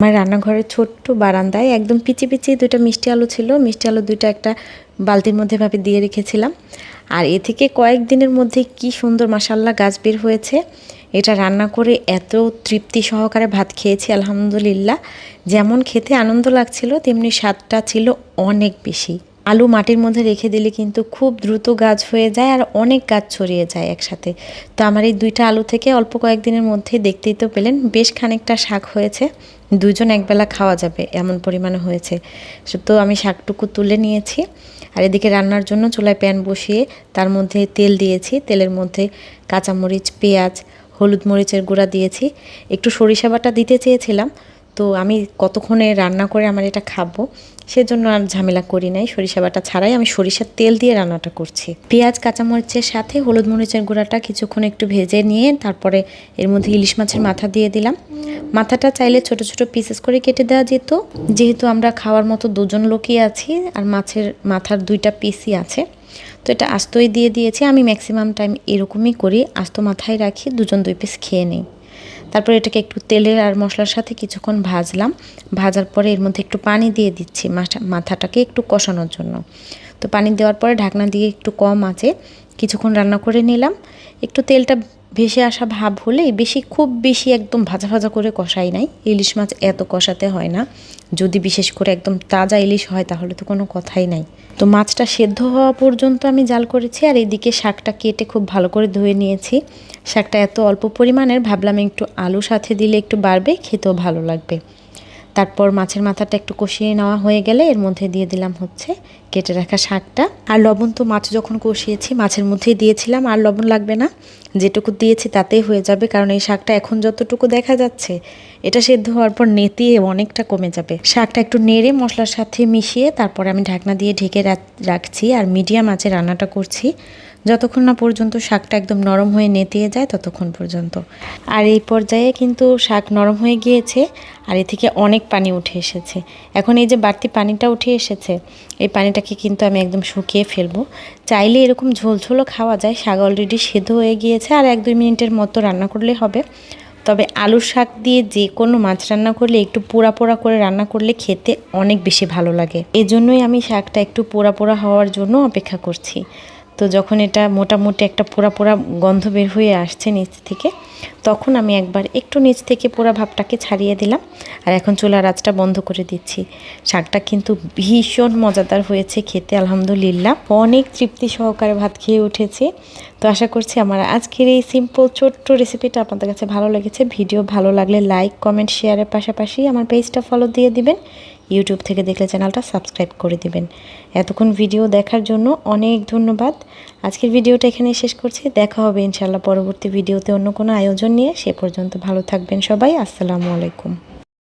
আমার রান্নাঘরের ছোট্ট বারান্দায় একদম পিচি পিচি দুটো মিষ্টি আলু ছিল। মিষ্টি আলু দুটা একটা বালতির মধ্যে ভাবে দিয়ে রেখেছিলাম। আর এ থেকে কয়েকদিনের মধ্যে কি সুন্দর মাসাল্লাহ গাছ বের হয়েছে। এটা রান্না করে এত তৃপ্তি সহকারে ভাত খেয়েছি, আলহামদুলিল্লাহ। যেমন খেতে আনন্দ লাগছিল, তেমনি স্বাদটা ছিল অনেক বেশি। আলু মাটির মধ্যে রেখে দিলে কিন্তু খুব দ্রুত গাছ হয়ে যায় আর অনেক গাছ ছড়িয়ে যায় একসাথে। তো আমার এই দুইটা আলু থেকে অল্প কয়েকদিনের মধ্যে দেখতেই তো পেলেন, বেশ খানিকটা শাক হয়েছে। দুজন একবেলা খাওয়া যাবে, এমন পরিমাণে হয়েছে। তো আমি শাকটুকু তুলে নিয়েছি আর এদিকে রান্নার জন্য চুলায় প্যান বসিয়ে তার মধ্যে তেল দিয়েছি। তেলের মধ্যে কাঁচামরিচ, পেঁয়াজ, হলুদ মরিচের গুঁড়া দিয়েছি। একটু সরিষা বাটা দিতে চেয়েছিলাম তো আমি কতক্ষণে রান্না করে আমার এটা খাব সেজন্য আর ঝামেলা করি নাই। সরিষা বাটা ছাড়াই আমি সরিষার তেল দিয়ে রান্নাটা করছি। পেঁয়াজ, কাঁচামরিচের সাথে হলুদ মরিচের গুঁড়াটা কিছুক্ষণ একটু ভেজে নিয়ে তারপরে এর মধ্যে ইলিশ মাছের মাথা দিয়ে দিলাম। মাথাটা চাইলে ছোট ছোট পিসেস করে কেটে দেওয়া যেত। যেহেতু আমরা খাওয়ার মতো দুজন লোকই আছি আর মাছের মাথার দুইটা পিসই আছে, তো এটা আস্তই দিয়ে দিয়েছি। আমি ম্যাক্সিমাম টাইম এরকমই করি, আস্ত মাথায় রাখি, দুজন দুই পিস খেয়ে নিই। তারপর এটাকে একটু তেলের আর মশলার সাথে কিছুক্ষণ ভাজলাম। ভাজার পরে এর মধ্যে একটু পানি দিয়ে দিচ্ছি মাথাটাকে একটু কষানোর জন্য। তো পানি দেওয়ার পরে ঢাকনা দিয়ে একটু কম আছে কিছুক্ষণ রান্না করে নিলাম। একটু তেলটা ভেসে আসা ভাব হলে বেশি, খুব বেশি একদম ভাজা ভাজা করে কষাই নাই। ইলিশ মাছ এত কষাতে হয় না। যদি বিশেষ করে একদম তাজা ইলিশ হয়, তাহলে তো কোনো কথাই নাই। তো মাছটা সেদ্ধ হওয়া পর্যন্ত আমি জাল করেছি, আর এদিকে শাকটা কেটে খুব ভালো করে ধুয়ে নিয়েছি। শাকটা এত অল্প পরিমাণের, ভাবলাম একটু আলু সাথে দিলে একটু বাড়বে, খেতেও ভালো লাগবে। তারপর মাছের মাথাটা একটু কষিয়ে নেওয়া হয়ে গেলে এর মধ্যে দিয়ে দিলাম হচ্ছে কেটে রাখা শাকটা। আর লবণ তো মাছ যখন কষিয়েছি, মাছের মধ্যেই দিয়েছিলাম, আর লবণ লাগবে না। যেটুকু দিয়েছি তাতেই হয়ে যাবে, কারণ এই শাকটা এখন যতটুকু দেখা যাচ্ছে, এটা সেদ্ধ হওয়ার পর নেতিয়ে অনেকটা কমে যাবে। শাকটা একটু নেড়ে মশলার সাথে মিশিয়ে তারপরে আমি ঢাকনা দিয়ে ঢেকে রাখছি, আর মিডিয়াম আছে রান্নাটা করছি। যতক্ষণ না পর্যন্ত শাকটা একদম নরম হয়ে নেতিয়ে যায়, ততক্ষণ পর্যন্ত। আর এই পর্যায়ে কিন্তু শাক নরম হয়ে গিয়েছে, আর এ থেকে অনেক পানি উঠে এসেছে। এখন এই যে বাড়তি পানিটা উঠে এসেছে, এই পানিটাকে কিন্তু আমি একদম শুকিয়ে ফেলব। চাইলে এরকম ঝোলঝোলও খাওয়া যায়, শাক অলরেডি সেদ্ধ হয়ে গিয়েছে, আর এক দুই মিনিটের মতো রান্না করলে হবে। তবে আলুর শাক দিয়ে যে কোনো মাছ রান্না করলে, একটু পোড়া পোড়া করে রান্না করলে খেতে অনেক বেশি ভালো লাগে। এজন্যই আমি শাকটা একটু পোড়া পোড়া হওয়ার জন্য অপেক্ষা করছি। তো যখন এটা মোটামুটি একটা পোড়া পোড়া গন্ধ বের হয়ে আসছে নিচ থেকে, তখন আমি একবার একটু নিচ থেকে পোড়া ভাবটাকে ছাড়িয়ে দিলাম আর এখন চুলার আঁচটা বন্ধ করে দিচ্ছি। শাকটা কিন্তু ভীষণ মজাদার হয়েছে খেতে, আলহামদুলিল্লাহ। অনেক তৃপ্তি সহকারে ভাত খেয়ে উঠেছি। তো আশা করছি আমার আজকের এই সিম্পল ছোট্ট রেসিপিটা আপনাদের কাছে ভালো লেগেছে। ভিডিও ভালো লাগলে লাইক কমেন্ট শেয়ারের পাশাপাশি আমার পেজটা ফলো দিয়ে দিবেন। ইউটিউব থেকে দেখলে চ্যানেলটা সাবস্ক্রাইব করে দিবেন। এতক্ষণ ভিডিও দেখার জন্য অনেক ধন্যবাদ। আজকের ভিডিওটা এখানে শেষ করছি। দেখা হবে ইনশাল্লাহ পরবর্তী ভিডিওতে অন্য কোনো আয়োজন নিয়ে। সে পর্যন্ত ভালো থাকবেন সবাই। আসসালামু আলাইকুম।